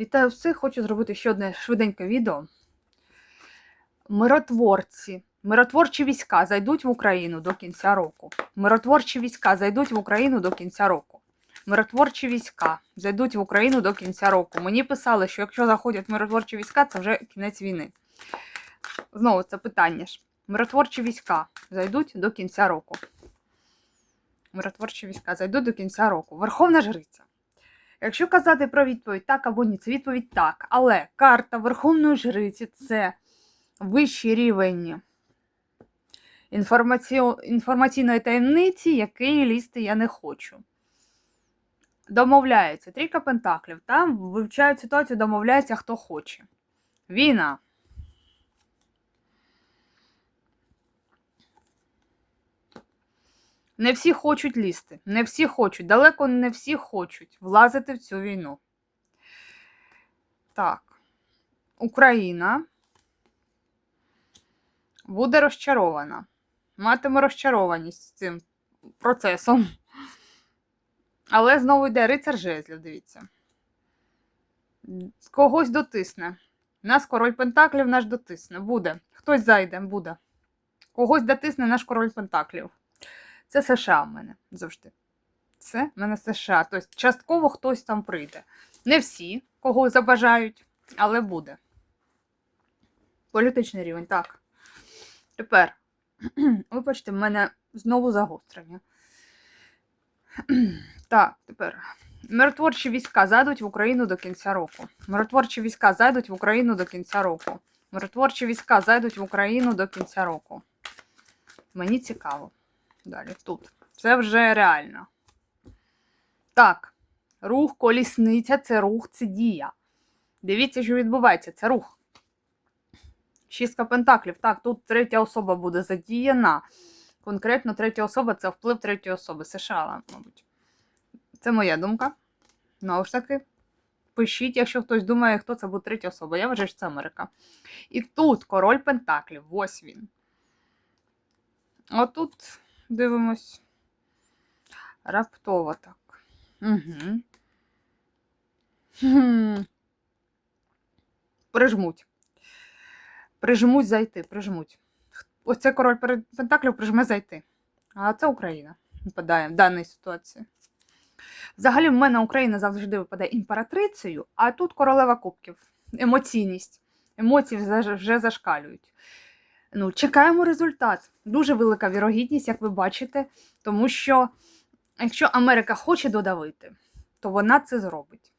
Вітаю всіх! Хочу зробити ще одне швиденьке відео. Миротворці, миротворчі війська зайдуть в Україну до кінця року. Миротворчі війська зайдуть в Україну до кінця року. Миротворчі війська зайдуть в Україну до кінця року. Мені писали, що якщо заходять миротворчі війська, це вже кінець війни. Знову це питання ж. Миротворчі війська зайдуть до кінця року. Миротворчі війська зайдуть до кінця року. Верховна Жриця. Якщо казати про відповідь так або ні, це відповідь так. Але карта Верховної Жриці це вищий рівень інформаці- інформаційної таємниці, який лізти я не хочу. Домовляється. Трійка пентаклів. Там вивчають ситуацію, домовляється, хто хоче. Війна. Не всі хочуть лізти, не всі хочуть, далеко не всі хочуть влазити в цю війну. Так, Україна буде розчарована. Матиме розчарованість цим процесом. Але знову йде рицар жезлів, дивіться. Когось дотисне. Нас король Пентаклів наш дотисне. Буде. Хтось зайде, буде. Когось дотисне наш король Пентаклів. Це США в мене завжди. Це в мене США. Тобто частково хтось там прийде. Не всі, кого забажають, але буде. Політичний рівень, так. Тепер, ви бачите, в мене знову загострення. Так, тепер. Миротворчі війська зайдуть в Україну до кінця року. Миротворчі війська зайдуть в Україну до кінця року. Миротворчі війська зайдуть в Україну до кінця року. Мені цікаво. Далі тут. Це вже реально. Так, рух колісниця це рух, це дія. Дивіться, що відбувається, це рух. Шістка пентаклів. Так, тут третя особа буде задіяна. Конкретно третя особа це вплив третьої особи. США, мабуть. Це моя думка. Знову ж таки, пишіть, якщо хтось думає, хто це буде третя особа. Я вважаю, що це Америка. І тут король Пентаклів. Ось він. Отут дивимось. Раптово так. Угу. Прижмуть. Прижмуть зайти, прижмуть. Ось це король Пентаклів прижме зайти. А це Україна випадає в даній ситуації. Взагалі, в мене Україна завжди випадає імператрицею, а тут королева кубків. Емоційність. Емоції вже зашкалюють. Ну, чекаємо результат. Дуже велика вірогідність, як ви бачите, тому що якщо Америка хоче додавити, то вона це зробить.